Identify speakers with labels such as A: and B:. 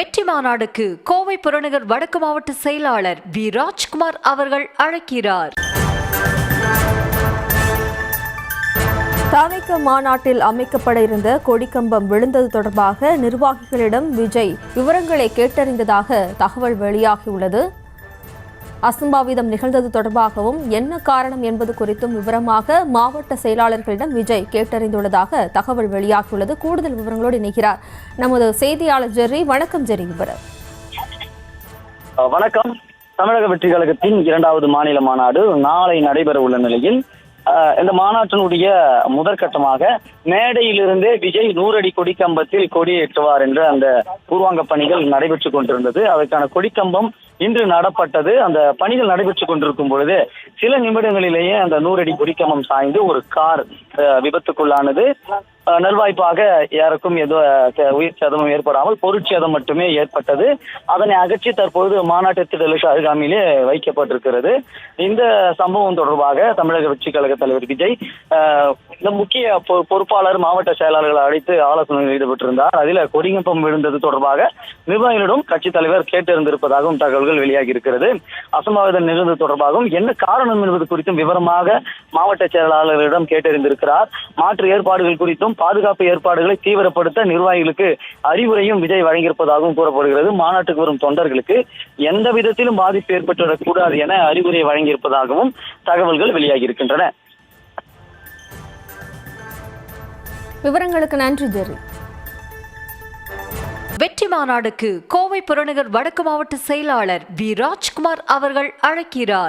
A: வெற்றி மாநாடுக்கு கோவை புறநகர் வடக்கு மாவட்ட செயலாளர் வி. ராஜ்குமார் அவர்கள் அழைக்கிறார்.
B: தாவேக்க மாநாட்டில் அமைக்கப்பட இருந்த கொடிக்கம்பம் விழுந்தது தொடர்பாக நிர்வாகிகளிடம் விஜய் விவரங்களை கேட்டறிந்ததாக தகவல் வெளியாகியுள்ளது. அசம்பாவிதம் நிகழ்ந்தது தொடர்பாகவும் என்ன காரணம் என்பது குறித்தும் விவரமாக மாவட்ட செயலாளர்களிடம் விஜய் கேட்டறிந்துள்ளதாக தகவல் வெளியாகியுள்ளது. கூடுதல் விவரங்களோடு இணைகிறார் நமது செய்தியாளர் ஜெர்ரி. வணக்கம் ஜெர்ரி விவரம்
C: வணக்கம். தமிழக வெற்றி கழகத்தின் இரண்டாவது மாநில மாநாடு நாளை நடைபெற உள்ள நிலையில் இந்த மாநாட்டினுடைய முதற்கட்டமாக மேடையிலிருந்தே விஜய் நூறடி கொடிக்கம்பத்தில் கொடியேற்றுவார் என்ற அந்த பூர்வாங்க பணிகள் நடைபெற்றுக் கொண்டிருந்தது. அதற்கான கொடிக்கம்பம் இன்று நடப்பட்டது. அந்த பணிகள் நடைபெற்றுக் கொண்டிருக்கும் பொழுது சில நிமிடங்களிலேயே அந்த நூறடி குடிக்கமம் சாய்ந்து ஒரு கார் விபத்துக்குள்ளானது. நல்வாய்ப்பாக யாருக்கும் எதோ உயிர் சேதமும் ஏற்படாமல் பொருட்சேதம் மட்டுமே ஏற்பட்டது. அதனை அகற்றி தற்போது மாநாட்டு திடலுக்கு அருகாமையிலே வைக்கப்பட்டிருக்கிறது. இந்த சம்பவம் தொடர்பாக தமிழக வெற்றி கழக தலைவர் விஜய் இந்த முக்கிய பொ- பொறுப்பாளர் மாவட்ட செயலாளர்களை அழைத்து ஆலோசனையில் ஈடுபட்டிருந்தார். அதில் கொடிங்கப்பம் விழுந்தது தொடர்பாக நிர்வாகிகளிடம் கட்சித் தலைவர் கேட்டிருந்திருப்பதாகவும் தகவல்கள் தகவல்கள் வெளியாகி இருக்கிறது. அசம்பாவிதம் நிகழ்ந்தது தொடர்பாகவும் என்ன காரணம் என்பது குறித்தும் விவரமாக மாவட்ட செயலாளர்களிடம் கேட்டறிந்திருக்கிறார். மாற்று ஏற்பாடுகள் குறித்தும் பாதுகாப்பு ஏற்பாடுகளை தீவிரப்படுத்த நிர்வாகிகளுக்கு அறிவுரையும் விஜய் வழங்கியிருப்பதாகவும் கூறப்படுகிறது. மாநாட்டுக்கு வரும் தொண்டர்களுக்கு எந்த விதத்திலும் பாதிப்பு ஏற்பட்டுவிடக் கூடாது என அறிவுரை வழங்கியிருப்பதாகவும் தகவல்கள் வெளியாகி இருக்கின்றன
B: விவரங்களுக்கு நன்றி ஜெர்ரி
A: மாநாடுக்கு கோவை புறநகர் வடக்கு மாவட்ட செயலாளர் வி. ராஜ்குமார் அவர்கள் அழைக்கிறார்.